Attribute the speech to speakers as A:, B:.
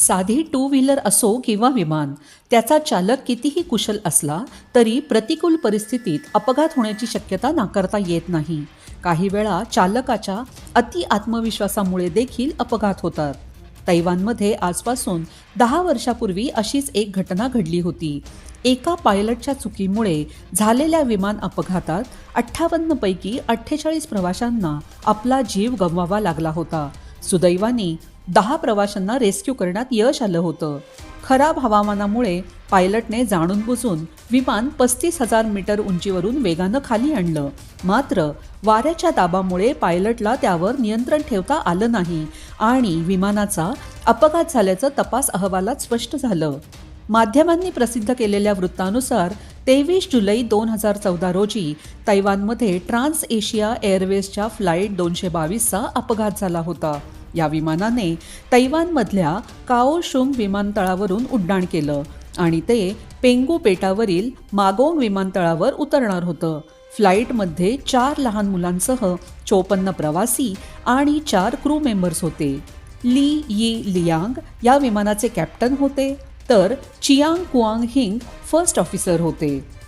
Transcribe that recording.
A: साधी two wheeler असो किंवा विमान त्याचा चालक कितीही कुशल असला तरी प्रतिकूल परिस्थितीत अपघात होण्याची शक्यता नाकारता येत नाही. काही वेळा चालकाच्या अति आत्मविश्वासामुळे देखील अपघात होतात. तैवानमध्ये आजपासून दहा वर्षापूर्वी अशीच एक घटना घडली होती. एका पायलटच्या चुकीमुळे झालेल्या विमान अपघातात अठ्ठावन्नपैकी अठ्ठेचाळीस प्रवाशांना आपला जीव गमवावा लागला होता. सुदैवाने दहा प्रवाशांना रेस्क्यू करण्यात यश आलं होतं. खराब हवामानामुळे पायलटने जाणून बुजून विमान पस्तीस हजार मीटर उंचीवरून वेगानं खाली आणलं. मात्र वाऱ्याच्या दाबामुळे पायलटला त्यावर नियंत्रण ठेवता आलं नाही आणि विमानाचा अपघात झाल्याचं तपास अहवालात स्पष्ट झालं. माध्यमांनी प्रसिद्ध केलेल्या वृत्तानुसार तेवीस जुलै दोन हजार चौदा रोजी तैवानमध्ये ट्रान्स एशिया एअरवेजच्या फ्लाईट दोनशे बावीसचा अपघात झाला होता. या विमानाने तैवानमधल्या काओशुंग विमानतळावरून उड्डाण केलं आणि ते पेंगू पेटावरील मागोंग विमानतळावर उतरणार होतं. फ्लाईटमध्ये चार लहान मुलांसह चोपन्न प्रवासी आणि चार क्रू मेंबर्स होते. ली यी लियांग या विमानाचे कॅप्टन होते तर चियांग कुआंग हिंग फर्स्ट ऑफिसर होते.